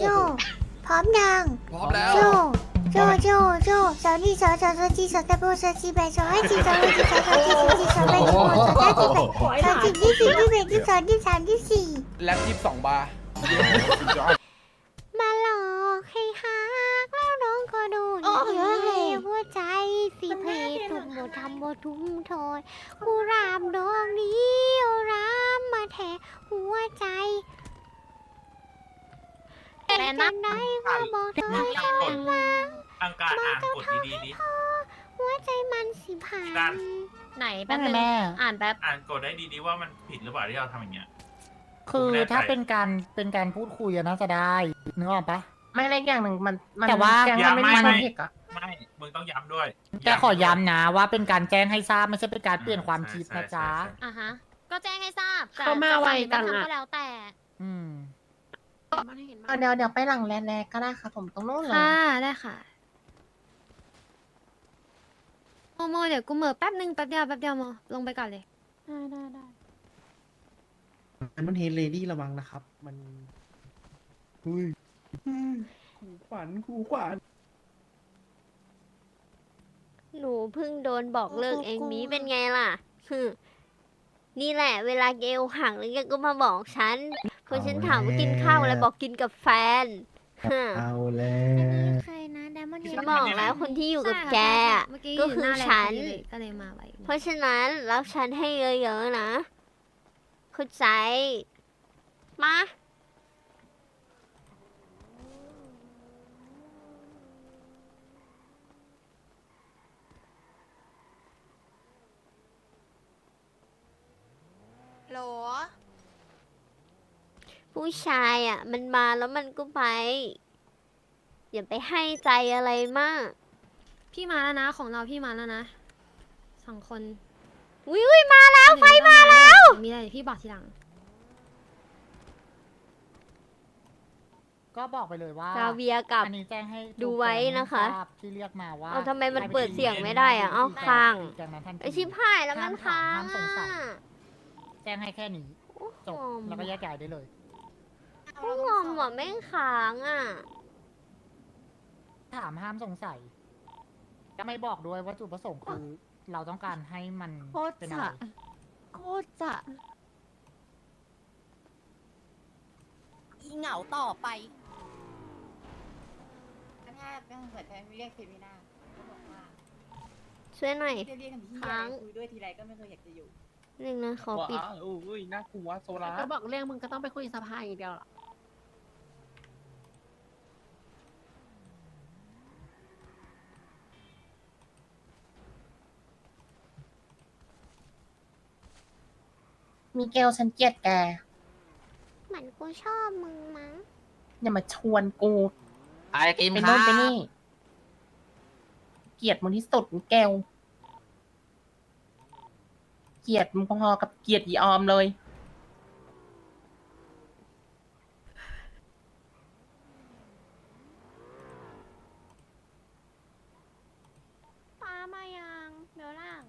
โจ พร้อมยัง พร้อมแล้ว โจ โจ โจ โจสาวนี่สาวสาวสาวจีสาวตะโบสาวจีแบสาวให้จีสาวให้จีสาวสาวจีสาวจีสาวแบสาวสาวจีแบสาวจีที่สี่ที่แบที่สองที่สามที่สี่แล็บยี่สิบสองบาร์มาหลอกให้ฮักแล้วน้องก็ดูนี่ให้หัวใจสิเพตุ่มโมทำโมทุ่มโทยกูรามดอกนี้เอารามมาแทะหัวใจ แต่นันได้ก็บอกเธอให้ฟังว่าทางการอ่านกฎดีๆดิหัวใจมันสิพันด้านไหนแป๊บนึงอ่านแป๊บอ่านกฎได้ดีๆว่ามันผิดหรือเปล่าที่เราทำอย่างเงี้ยคือผมแน่ใจถ้าเป็นการเป็นการพูดคุยอะน่าจะได้นึกออกปะไม่เล็กอย่างหนึ่งมันมันแต่ว่าแกงมันไม่มีอย่าคไม่อนเทกต์อะไม่มึงต้องย้ำด้วยแต่ขอย้ำนะว่าเป็นการแจ้งให้ทราบไม่ใช่เป็นการเปลี่ยนความคิดนะจ๊ะอะฮะก็แจ้งให้ทราบแต่เข้ามาไวจังจะอะทำก็แล้วแต่ อืม เอาเดี๋ยวเดี๋ยวไปหลังแรกๆก็ได้ค่ะ ผมตรงโน้นเลยค่ะได้ค่ะโมโมเดี๋ยวกูเหม่อแป๊บนึงแป๊บเดียวแป๊บเดียวโมลงไปก่อนเลยได้ได้ได้มันเฮเลดี้ระวังนะครับ มันอุ้ยขู่ขวัญขู่ขวัญหนูเพิ่งโดนบอกเลิกเองมีเป็นไงล่ะฮึนี่แหละ เวลาเกลหักแล้วแกก็มาบอกฉัน พอฉันถามว่ากินข้าวอะไรบอกกินกับแฟนฮึเอาแล้วใครนะไดมอนด์ฉันบอกแล้วคนที่อยู่กับแกอะเมื่อกี้ก็อยู่คือหน้าแลนด์ฉันพอดีเลยก็เลยมาไวเพราะฉะนั้นรักฉันให้เยอะๆนะเข้าใจมาโหล ผู้ชายอะ มันมาแล้วมันก็ไป อย่าไปให้ใจอะไรมาก พี่มาแล้วนะ ของเราพี่มาแล้วนะสองคนวิวมาแล้วไฟมาแล้ว มีอะไรเดี๋ยวพี่บอกทีหลัง ก็บอกไปเลยว่าซาเวียกับ อันนี้แจ้งให้ดูไว้นะคะทราบที่เรียกมาว่าเอาทำไมมันเปิดเสียงไม่ได้อะเอ้าค้างจากนั้นทันที ไอชิบหายแล้วมันค้างห้ามสงสัอะ ย แจ้งให้แค่นี้จบโอ้โห แล้วก็แยกย้ายได้เลย ผู้งอมว่ะแม่งค้างอะ ถามห้ามสงสัยก็ไม่บอกด้วยว่าจุดประสงค์คือ เราต้องการให้มันโคตรเป็นอะไรจะโคตรจะอีเหงาต่อไปถ้าเป็นเหมือนเรียกเฟมินาเขาบอกว่าช่วยหน่อย เรียกเรียกกันที่ค้างคุยด้วยทีไรก็ไม่เคยอยากจะอยู่ หนึ่งนะขอปิด ว้าวอุ้ยน่ากลัวโซล่าก็บอกเรื่องมึงก็ต้องไปคุยสภาอย่างเดียวหรอ มีเกลฉันเกลียดแก เหมือนกูชอบมึงมั้ง อย่ามาชวนกูไอติมไปครัโน่นบไปนี่ เกลียดมึงที่สุดแกวเกลียดมึงพอๆกับเกลียดยีออมเลย ป้ามายังเดี๋ยวล่าง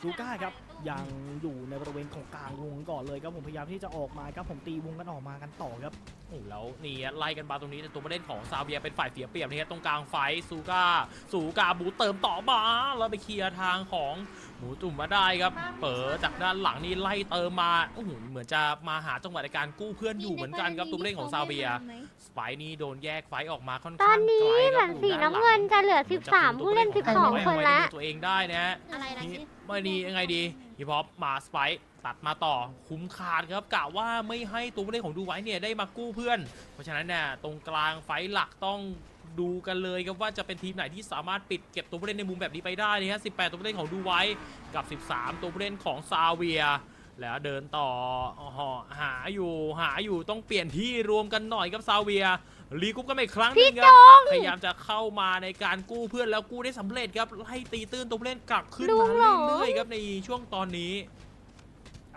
ชูก้า ครับ ยังอยู่ในบริเวณของกลางวงก่อนเลยครับผมพยายามที่จะออกมาครับผมตีวงกันออกมากันต่อครับโอ้โหแล้วนี่ไล่กันมาตรงนี้แต่ตัวประเด็นของซาเวียเป็นฝ่ายเสียเปรียบนะครับตรงกลางไฟท์ซูก้าสูกาบูเติมต่อมาแล้วไปเคลียร์ทางของหมูตุ่มมาได้ครับ เปิดจากด้านหลังนี่ไล่เติมมาโอ้โหเหมือนจะมาหาจังหวะในการกู้เพื่อนอยู่เหมือนกันครับตัวประเด็นของซาเวียสไปนี่โดนแยกไฟท์ออกมาค่อนตอข้านงนี้ไกลเหคมืรัอบนอยู่สีด้านหลังน้ำเงินจะเหลือเหมือนจะ13 ผู้เล่นคุมตัว12 คนไว้ละไว้ในตัวเองได้นะฮะอะไรนะนี่ไม่ดียังไงดีฮิปฮอปมาสไปตัดมาต่อคุ้มขาดครับกะว่าไม่ให้ตัวผู้เล่นของดูไว้เนี่ยได้มากู้เพื่อน เพราะฉะนั้นเนี่ยตรงกลางไฟหลักต้องดูกันเลยครับว่าจะเป็นทีมไหนที่สามารถปิดเก็บตัวผู้เล่นในมุมแบบนี้ไปได้นะฮะ18 ตัวผู้เล่นของดูไว้กับ 13 ตัวผู้เล่นของซาเวียแล้วเดินต่ออ๋อหาอยู่หาอยู่ต้องเปลี่ยนที่รวมกันหน่อยครับซาเวีย รีกรุ๊ปกันมาอีกครั้งหนึงครับพยายามจะเข้ามาในการกู้เพื่อนแล้วกู้ได้สำเร็จครับไล่ตีตื้นตัวผู้เล่นกลับขึ้นลุมางเหรอเรื่อยๆครับในช่วงตอนนี้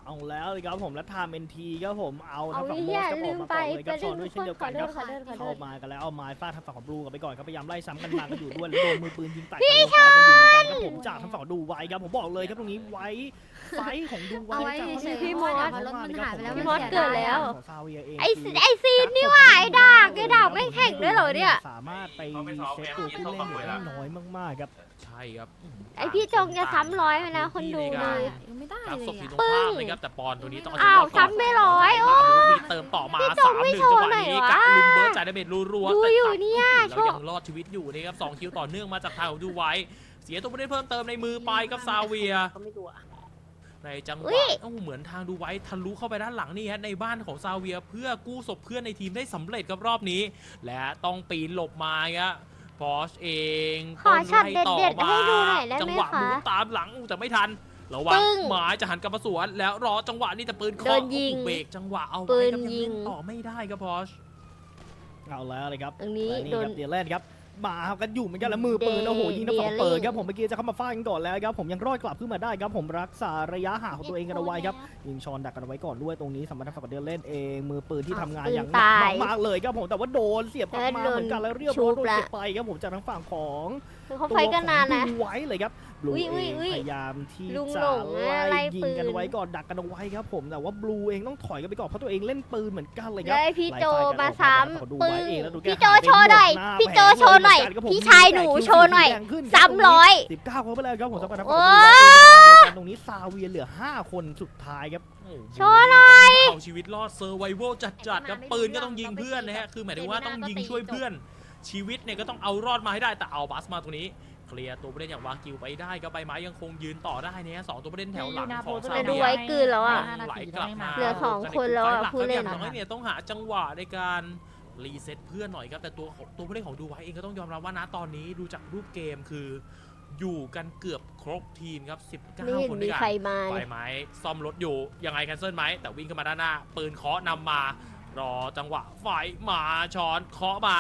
เอาแล้วเลยครับผมและทามเอ็นทีครับผมเอาเอาทางฝั่งอีโมเหี้ยสครับอลือกมมาไปก่อนเลยครับจะซอนด้วยเช่นเดียวกันครับขอโทษขอโทษขอโทเข้าษมากันแล้วเอาไม้ฟาดทางฝั่งของบลูกันไปก่อนครับพยายามไล่ซ้ำกันมากันอยู่ด้วยแล้วโดนมือปืนยิงแตกกันอยู่เหมือนกันครับผมจากทางฝั่งดูไว้ครับผมบอกเลยครับตรงนี้ไว้ไฟท์ของดูไว้เอาไว้จากเฉยๆพี่เพมราะอว่าสเดี๋ยวรถมันหายไปแล้วพี่มันมอสเสียเกิดดายแล้วอะของซาเวียเองไอซีไอซีนนี่หว่าไอดากไอดากไม่แข่งด้วยเหรอเนี่ยสามารถไปเช็คตัวผู้เล่นอยู่ได้น้อยมากๆครับใช่ครับไอพี่จงจะซ้ำร้อยไปนะคนดูในเลการยยังไม่ได้กราฟเลศพยทีอะตรงข้ามนะครับแต่ปอนตัวนี้ต้องเชีอ้าววิตก่อนซ้ำไปร้อยโอ้มีเติมต่อมาพี่จงสามไม่หนึ่งโชจังว์หวะหน่อยนี้วะกับลุมเบิร์ดจ่ายดาเมจรัวๆดูแต่อยู่ตัดเนี่ยแล้วโชว์ ยังรอดชีวิตอยู่นะครับสองคิวต่อเนื่องมาจากทางของดูไว้ เสียตัวผู้เล่นเพิ่มเติมในมือไปกับซาเวียในจังหอุ๊วะยโอ้โหเหมือนทางดูไว้ทะลุเข้าไปด้านหลังนี่ฮะในบ้านของซาเวียเพื่อกู้ศพเพื่อนในทีมได้สำเร็จกับรอบนี้ และต้องปีนหลบมาครับพอชเองขอช็อตต้นไล่ต่เด็ดๆให้ดูหน่อยได้ไหมจังหวะคะหมุนตามหลังอู้แต่ไม่ทัน ระวังปึ้งหมายจะหันกลับมาสวนแล้วรอจังหวะนี้แต่ปืนโดเคาะนยิงโอ้โหเบรกจังหวะเอาปืไว้นครับยังยิเล่งนต่อไม่ได้ครับพอช เอาแล้วเลยครับตรงนี้และนี่โดคน รับเดียร์แลนด์ครับมากันอยู่เหมือนกันแล้วมือปืนเดโอ้โหยิงทั้งสองเปิดเดียร์ครับผมเมื่อกี้จะเข้ามาฟาดกันก่อนแล้วครับผมยังรอดกลับขึ้นมาได้ครับผมรักษาระยะห่างของตัวเองกันเอาไว้ครับ ยิงชอนดักกันเอาไว้ก่อนด้วยตรงนี้สำหรับทางฝั่งเดียร์เล่นเองมือปืนที่ทำงานปืนอย่างหนักตายมากๆเลยครับผมแต่ว่าโดนเสียบกลับมาเออโดนเหมือนกันแล้วเรียบชุร้อยบโดนละ เก็บไปครับผมจากทางฝั่งของเขาไฟกันนานนะดูไว้เลยครับ บลูอุ๊ยเออุ๊ยงอุ๊ยพยายามที่ลุงจะหลงอะไล่ไล่ยิงกันปืนไว้ก่อนดักกันเอาไว้ครับผมแต่ว่าบลูเองต้องถอยกันไปก่อนเพราะตัวเองเล่นปืนเหมือนกันเลยครับได้พี่โจมาซ้ดูำปึ้ไว้งเองแล้วดูแกพี่โจหายไปโชว์หน่อยมดาพี่โจแผงโชว์หน่อยเลครับผมพี่ชายหนูแต่คิวโชว์หน่อยแดงขึ้นซ้ำร้อย สิบเก้าคนไปแล้วครับผมสำหรับทางโอ้ฝั่งดูไว้เดียวกันตรงนี้ซาเวียเหลือห้าคนสุดท้ายครับโอ้โหโชว์หน่อยเอาชีวิตรอดเซอร์ไวเวลจัดๆครับปืนก็ต้องยิงเพื่อนนะฮะ คือหมายถึงว่าต้องยิงช่วยเพื่อน ชีวิตเนี่ยก็ต้องเอารอดมาให้ได้แต่เอาบัสมาตรงนี้ เคลียร์ตัวผู้เล่นอย่างวากิวไปได้ก็ใบไม้ยังคงยืนต่อได้เนี่ยสองตัวผู้เล่นแถวหลังของซาแต่เวียดูไว้กลืนแล้วอะต้องไหลกลับมาเหลือสองคนแล้วอะไฟหกผู้เล่นครับอย่างน้อยเนี่ยต้องหาจังหวะในการรีเซ็ตเพื่อนหน่อยครับแต่ตัวของตัวผู้เล่นของดูไว้เองก็ต้องยอมรับว่านะตอนนี้ดูจากรูปเกมคือ อยู่กันเกือบครบทีมครับ ไม่เห็19คนนมีด้วยกัใครน มาไฟเลยไม้ซ่อมรถอยู่ยังไงแคนเซิลไหมแต่วิ่งขึ้นมาด้านหน้า ปืนเคาะนำมา รอจังหวะไฟมาช้อนเคาะมา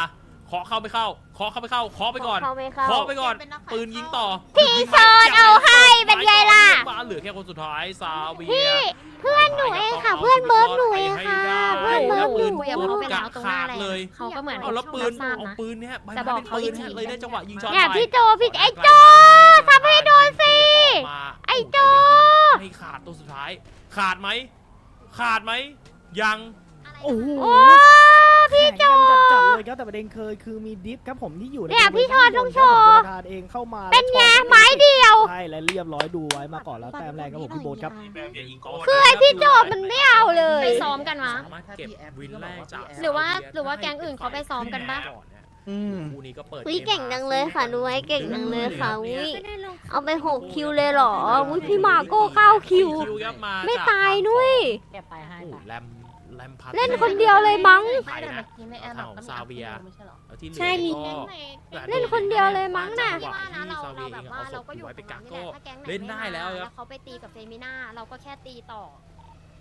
เคาะเข้าไม่เข้าเคาะเข้าไม่เข้าเคาะไปก่อนเข้าไม่เข้า เคาะไปก่อนปืนยิงต่อพี่ชอนเอาให้เป็นไงล่ะมาเหลือแค่คนสุดท้ายซาเวีย พี่ เพื่อนหนูเองค่ะ เพื่อนเบิร์ดหนูเองค่ะ เพื่อนเบิร์ดหนูคุยกับเขาไปแล้วตรงหน้าเลยเขาก็เหมือนเอาแล้วปืนรับทราบเอานะ ปืนเนี่ยใบแต่ไม้บอกเป็นเขาปือีนกทีเนี่ยเลยได้จังหวะยิงช็อตเนี่ยไปพี่โจพี่ไอ้โจทำให้โดนสิ ไอ้โจไม่ขาดตัวสุดท้าย ขาดไหม ขาดไหมยัง โอ้โห โอ้ พี่โจ แข่งกันจัดๆเลยครับแต่ประเด็นเคยคือมีดิฟครับผมที่อยู่ในเนี่ยบริวณพี่ทอนต้องโชว์ ครับผมตัวประธานเองเข้ามาเป็นไงแล้วไม้เดียว ใช่และเรียบร้อยดูไว้มาก่อนแล้วแต้มแรกครับผมพี่โบ๊ทครับแบบอย่ายิงโก้คือไอพี่โจมันไม่เอาเลยไปซ้อมกันวะ สามารถเก็บวินแรกจากหรือว่าหรือว่าแก๊งอื่นเขาไปซ้อมกันปะ อืม คู่นี้ก็เปิดอุ๊ยเก่งจังเลยค่ะดูไว้เก่งจังเลยค่ะนี่อุ๊ย เอาไปหกคิวเลยเหรออุ้ยพี่มาโก้เก้าคิวครับมาไม่จากตายนุ้ยเก็บไปให้โอ้ค่ะแรม แรมพัดเล่นคนเดียวเลยมั้ง ไปนะทางของซาเวียแล้วที่เหลือใช่มี ก็เล่นคนเดียวเลยมั้งน่ะจัหวว่านะเราที่ซเราวีแบบว่าอศเราพก็อยู่ไว้ไปกักันกนี่แหก็ละถ้าแก๊งไหนเล่นได้แล้วคแล้รับ วเขาไปตีกับเฟมิน่าเราก็แค่ตีต่อ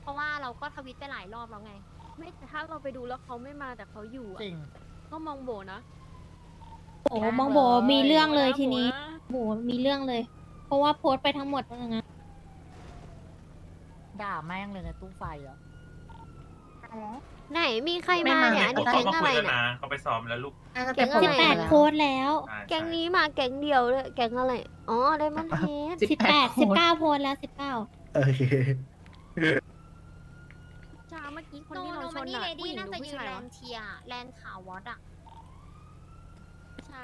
เพราะว่าเราก็ทวิตไปหลายรอบแล้วไง ไม่แต่ถ้าเราไปดูแล้วเขาไม่มาแต่เขาอยู่อะจริง ก็มองโบนะโอ้มองโบมีเรื่องเลยทีนี้โบมีเรื่องเลย เพราะว่าโพสต์ไปทั้งหมดแล้วนะด่าแม่งเลยในตู้ไฟอะ ไหนมีใครไม่มามาเนี่ยอันนี้เขาแก๊งมาอะคุไรยแล้วเนี่ยนะเขาไปซ้อมแล้วลูกน่าจะแก๊เป็นงโพอะไรสต์โพสต์แล้วใช่แก๊งนี้มาแก๊งเดียวเลยแก๊งอะไร อ๋อไดมอนเฮดสิบแปดสิบเก้าโพสต์แล้วสิบเก้าโอเคจ้าเมื่อกี้คนโนที่โนเราชมันนนี่อะเลผู้ดี้หญิงน่าหรือจะผู้ยืนชายแลวะนด์เทียร์แลนด์ขาววอตอะชา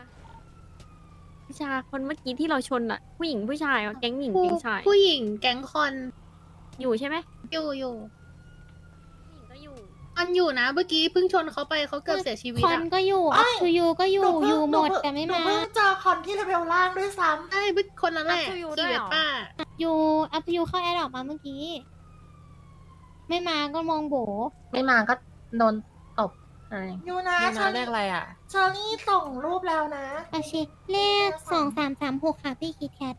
ชาคนเมื่อกี้ที่เราชนอะผู้หญิงผู้ชายอะแก๊งหญิงแก๊งชาย ผู้หญิงแก๊งคอนอยู่ใช่ไหมอยู่อยู่ผู้หญิงก็ อยู่อันอยู่นะเมื่อกี้เพิ่งชนเขาไปเขาเกือบเสียชีวิตคอนก็อยู่อัพทูยูก็อยู่อยู่หมดแต่ไม่มาเจอคอนที่เลเวลล่างด้วยซ้ใช่เพิ่งคนนั้นแหละ Up to you ขี่ด้วยเวเหรอป้า อยู่อัพทูยูเข้าแอร์ออกมาเมื่อกี้ ไม่มาก็มองโบำไม่มาก็โดนตบอะไรยูนะเชอรี่อะ เชอรี่ส่งรูปแล้วนะ โอเคเลขสองสามสามหกค่ะพี่คิดแคท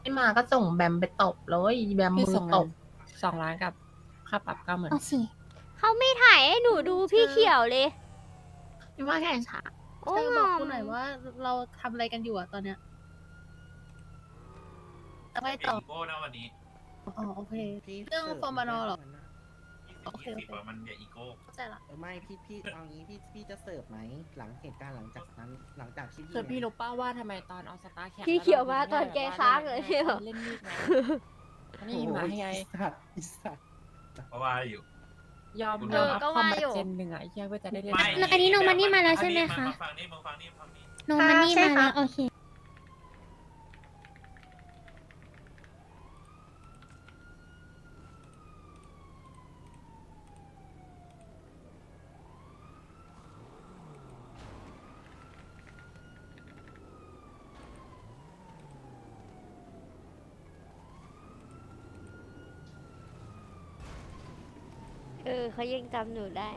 ไม่มาก็ส่งแบมไปตบเลยแบมมือตบสองล้านกับค่าปรับเก้าหมื่นโอเคเขาไม่ถ่ายให้หนูดูพี่เขียวเลยพี่ว่าแข่งช้าโอ้เธอบอกกูหน่อยว่าเราทำอะไรกันอยู่อะตอนเนี้ยแล้วไปไม่ต่อยิงโก้นะวันนี้ อ๋อโอเค เรื่องฟอร์มานอลเหรอ ยี่สิบว่ามันอย่าอีโก้เข้าใจละเออไม่พี่พี่เอางี้พี่พี่จะเสิร์ฟไหมหลังเหตุการณ์หลังจากนั้นหลังจากที่คือพี่รู้ป้าว่าทำไมตอนเอาสตาร์แข่งพี่เขียวมาตอนแกค้างเลยเนี่ยเล่นมีดไหมอันนี่หมาให้ไงโอ้ยอีสัตว์อีสัตว์เพราะว่าอยู่ ยอมเอยออมอัพก็ความว่าแบบอยู่เจนหนึ่งอะไอ้เหี้ยเพื่อจะได้เล่น ไม่ อันนี้โนมันนี่มาแล้วใช่ไหมคะมาฟังนี่มาฟังนี่ฟังนี่ โนมันนี่ใช่มาค่ะแล้วโอเค เออเขายังจำหนูได้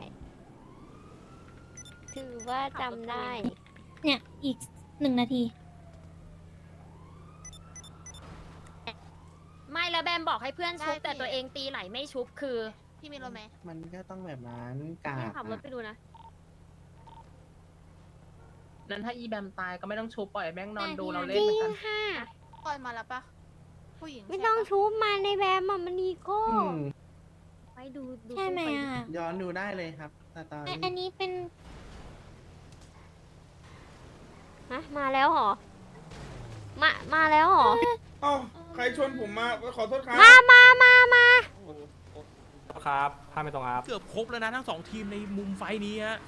ถือว่าจำได้ เนี่ย อีกหนึ่งนาที ไม่แล้วแบมบอกให้เพื่อนชุบแต่ตัวเองตีไหลไม่ชุบคือพี่มีรถไหมมันก็ต้องแบบนั้นกาแม่ดขับรถไปดูนะ นั้นถ้าอีแบมตายก็ไม่ต้องชูปล่อยแม่งนอนดูเราจเล่นริเหมืงอนกัน ค่ะ ปล่อยมาแล้วปะผู้หญิงไม่ต้องชุบมาในแบมอะมันอีโก้ อืม ไปดูดูใช่ไหมปอะย้อนดูได้เลยครับแต่ตอนอันอันนี้เป็นฮะมาแล้วเหรอ มามาแล้วเหรอ เอ้าใครชนผมมาขอโทษครับ มามามามาครับพาไม่ตรงครับ เกือบครบแล้วนะทั้งสองทีมในมุมไฟนี้ฮะ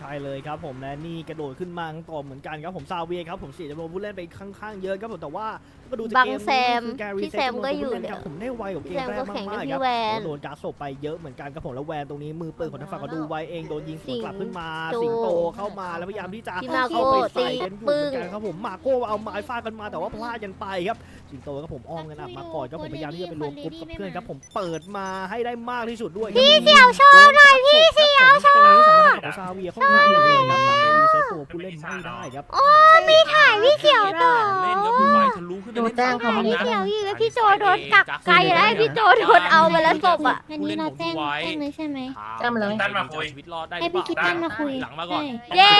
ใช่เลยครับผมและนี่กระโดดขึ้นมาต่อเหมือนกันครับผมซาเวียครับผมเสียจำนวนผู้เล่นไปค่อนข้างเยอะครับผมแต่ว่าก็ดูจากบังเกมแซนี้มคือการรีพี่เซ็ตแซมจำนวนก็อยู่ผู้เล่นเดี๋คยวรับผมได้ไวกว่าเกพี่มแซมแรก็กแข่งกับมากๆพี่ครับแวนโดนการศพไปเยอะเหมือนกันครับผมแล้วแวนตรงนี้มือปืนของทางฝั่งก็ดูไวเองโดนยิงสวนกลับขึ้นมาสิสิงงโตโตเข้ามาแล้วพยายามที่จะพี่มาโก้เข้าไปใส่กันอยู่ตีเหมือนกันปึ้งครับผมมาโก้เอาไม้ฟาดกันมาแต่ว่าพลาดกันไปครับสิงโตครับผมอ้อมกันอับมาก่อนครับผมพยายามที่จะไปรวมกลุ่มกับเพื่อนครับผมเปิดมาให้ได้มากที่สุดด้วยพี่เสี่ยวโชว์หน่อยพี่เสี่ยวโชว์ตรงนี้สำหรับของซาเวียเข้ามาเลยครับแต่รีเซ็ตตัวผู้เล่นไม่ได้ครับโอ้ยมีถ่ายพี่เขียวต่อเล่นครับดูไวทะลุขึ้นไปดูเล่นแจ้งฝั่เขางพี่นะเขียวยิงแล้วพี่โจโดนกักไกลแล้วให้พี่โจโดนเอาไปแล้วศพอะอันนี้เราแจ้งแจ้งเลยใช่ไหมแจ้งมาเลยตั้นมาคุยชีวิตรอดได้ให้พี่คิดตั้งมาคุยหลังมาก่อนใช่เย้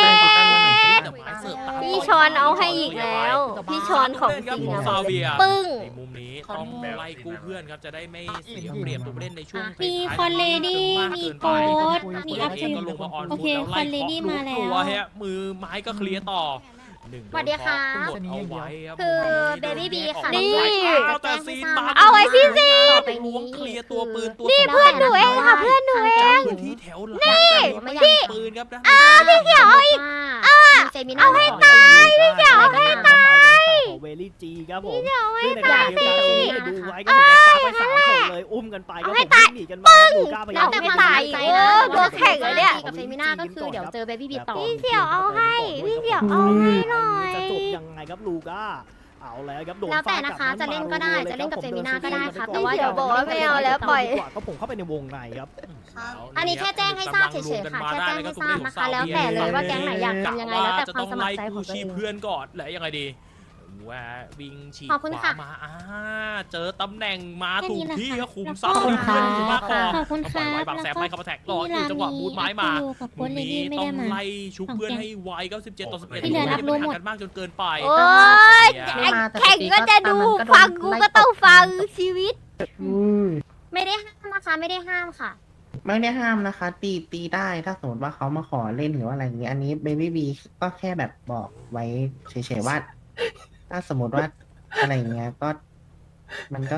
แต่ไม้เสิร์ฟตามพี่ชอนเอาให้อีกแล้ว พี่ชอนของจริงผมอะซาเวียปึ้งในมุมนี้ต้องไล่กู้เพื่อนครับจะได้ไม่เสียเปรียบตัวผู้เล่นในช่วงมีท้ายๆคอนเลดี้มากมีเกินโค้ไปดมีอัพเอทูงก็ลงมาออนโอเคฟูดแล้วไล่คอนเลดี้เคาะมาแล้วตัวฮะมือไม้ก็เคลียร์ต่อหนึ่งสวัสดีค่ะโดนเคาะกดเอาไว้ครับคือมุมนี้ Baby B ค่ะโดนนี่เอาแต่ซีนบังเอาไว้พี่ซีต่อไปนี้เคลียร์ตัวปืนตัวนี่สำคัญเพื่อนหนูเองค่ะเพื่อนหนูเอจากงพื้นที่แถวหลังนี่ไม่อยากปืนครับนะพี่เขียวเอาอีกเซมินาเอาให้ตายพี่เสี่ยวให้ตา ยเวลี่จีครับผมพี่เขียวให้ซึ่งในตาขยณะเดียวสิกันตรงนี้ดูไว้ก็ผมจะกาไปสามศพเลยอุ้มกันไปก็ผมวิ่งหนีกันมาดูกล้าพยายามแล้วแต่มันตายอีกเออตัวแข็งอะเนี่ยกับเซมินาก็คือเดี๋ยวเจอเบบี้บีต่อพี่เสี่ยวเอาให้พี่เสี่ยวเอาให้หน่อยจะจบยังไงครับลูก้าเอาแล้วครับโดนแล้วแต่นะคะฟาดกลับจะเล่นก็ได้จะเล่นกับเจมิน่าก็ได้ค่ะแต่ว่าพี่เสี่ยวบอกว่าไม่เอาแล้วปล่อยดีกว่าก็ผมเข้าไปในวงในครับ อันนี้แค่แจ้งให้ทราบเฉยๆค่ะแค่แจ้งให้ทราบนะคะแล้วแต่เลยว่าแก๊งไหนอยากทำยังไงแล้วแต่ความสมัครใจของตัวชีเอพงเพื่อนก่อนแล้วยังไงดี แหวะวิ่งฉีกขอบคุณขวาค่ะมาอ่าเจอตำแหน่งมาถูกที่แค่นี้แหละก็คุมค่ะซ้ำขอบคุณเพื่อนค่ะอยู่มากพอขอบคุณค่ะปล่อยไว้บางแสบไม่เข้ามาแท็กรออยู่จังหวะบูทไม้มา กับโค้มุดมเลนี้ดี้ไม่ต้อได้งมา ไล่ชุบเพื่อนให้ไวก็17ต่อ11ที่เหลือรับรู้หมด กันมากจนเกินไปโอ๊ยเนี่ยแข่งก็จะดูฟังกูก็ต้องฟังชีวิตไม่ได้ห้ามนะคะไม่ได้ห้ามค่ะ ไม่ได้ห้ามนะคะ ตีตีได้ถ้าสมมติว่าเขามาขอเล่นหรือว่าอะไรอย่างเงี้ยอันนี้เบบี้บีก็แค่แบบบอกไว้เฉยๆว่า ถ้าสมมติว่า อะไรอย่างเงี้ยก็ มันก็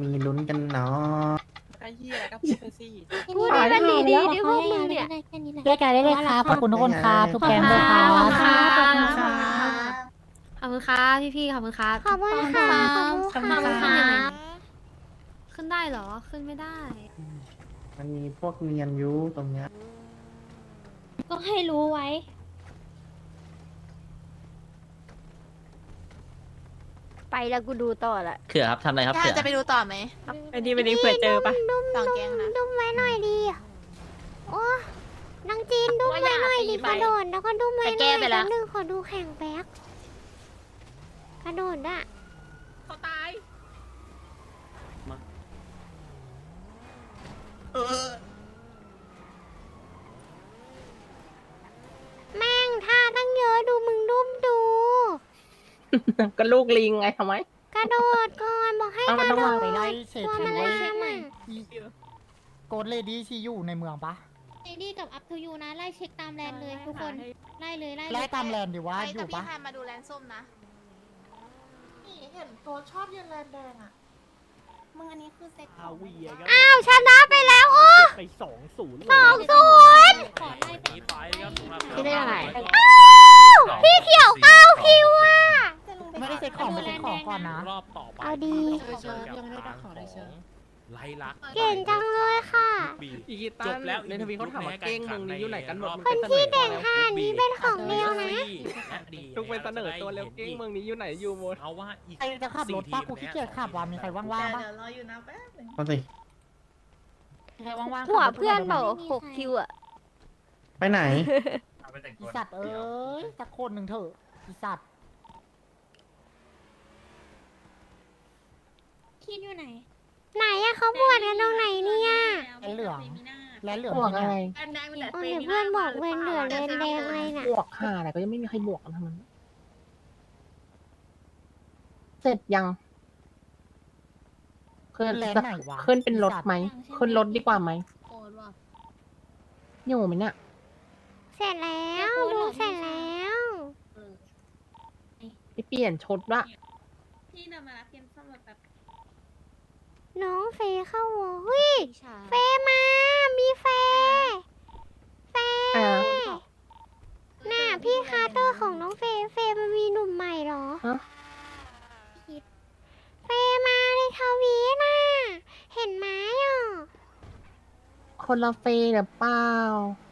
มีลุ้นกันเนาะ ไอ้เหี้ยก็พูดไปสิ พูดให้มันดีๆดิพวกมึงเนี่ยได้แค่นี้แหละเรียกกันได้เลยครับขอบคุณทุกคนครับทุกแกงด้วยครัขอบบคุณค่ะขอบคุณค่ะขอบคุณค่ะพี่ๆขอบคุณครับขอบคุณค่ะขอบคุณขอบคุณค่ะค่ะขึ้นได้เหรอ ขึ้นไม่ได้ มันมีพวกเนียนยุตรงเนี้ย ก็ให้รู้ไว้ ไปแล้วกูดูต่อละเขื่อครับทำอะไรครับเขื่อจะไปดูต่อไหมไปดีไปดีเผื่อเจอปะดุมสองแก๊งนะ ดุมไว้หน่อยดีโอ้นางจีนดุมไว้หน่อยดีกระโดดแล้วก็ดุมไว้หน่อยแต่แก้ไปแล้วป๊บนึงขอดูแข่งแป๊บกระโดดอะเขาตายแม่งท่าตั้งเยอะดูมึงดุมดู ก็ลูกลิงไงทำไม กระโดดก่อนบอกให้เอากมันระต้องโดวางดไปไล่ตัวมันลามอะโกดเลดี้ชีอยู่ในเมืองปะเอดี้กับอัพทูยูนะไล่เช็คตามแลนด์เลยทุกคนไล่เลยไล่เลไล่ยตามแลนด์ดิว่าอยู่ปะมาดูแลนส้มนะ นี่เห็นโพสชอบยืนแลนแดงอะ มึงอันนี้คือเซ็ตอาเวียครับอ้าวชนะไปแล้วโอ้เก็บไปสองศูนย์เลยสองศูนย์ขอไล่ไปมีไปครับสำหรับไม่ได้อะไร พี่เขียวเก้าคิวอะ ไม่ได้เซ็ตของไม่เซ็ตของก่อนนะ รอบต่อไปเอาดียังไม่ได้ของได้เชิญ ไล่ลักเก่งจังเลยค่ะบีอีกิตัจนบแล้วในทวีเขาถามว่าเก้งมึงนี้อยู่ไหนกันหมดมึงคนไปเสนที่อเก่งแล้วขนาดนี้เป็นของเดียวนะทุกไปเสนอตัวแล้วเก้งมึงนี้อยู่ไหนอยู่หมดเอาว่าอีกใครจะขับรถป้ากูขี้เกียจขับว่ะมีใครว่างๆปะเดี๋ยวรออยู่นะแป๊บนึงก็สิมีใครว่างๆหัวขับรถเพื่อนได้ไหมเปล่าหกคิวอะไปไหนเอาไปแต่งอีตัวสัตว์เอ้ยสักคนหนึ่งเถอะอีสัตว์ คิดอยู่ไหนไหนอะเขาบวชกันตรงไหนเนี่ยแลนเหลือง แลนเหลืองบวกที่อะเนี่ไรยอันใดมันแหละโอ้ยเดี๋ยวเพื่อนบอกเวนเหลือเลนแดงอะไรน่ะบวกห่าอะไรก็ยังไม่มีใครบวกกันทั้งนั้น เสร็จยังขึ้นแลนจะไหนวะ ขึ้นเป็นรถไหมขึ้นรถดีกว่าไหมโกรธว่ะอยู่ไหมเนี่ยเสร็จแล้วดูเสร็จแล้วไปเปลี่ยนชุดละพี่นำมารับเกมซ่อมรถแบบ น้องเฟย์เข้าวอเฮ้ยเฟย์มา มีเฟย์เฟย์อ่าน่ะพี่คาร์เตอร์ของน้องเฟย์เฟย์มันมีหนุ่มใหม่เหรอฮะ เฟย์มาในทวีตน่ะ เห็นไหมอะคนละเฟย์หรือเปล่าเ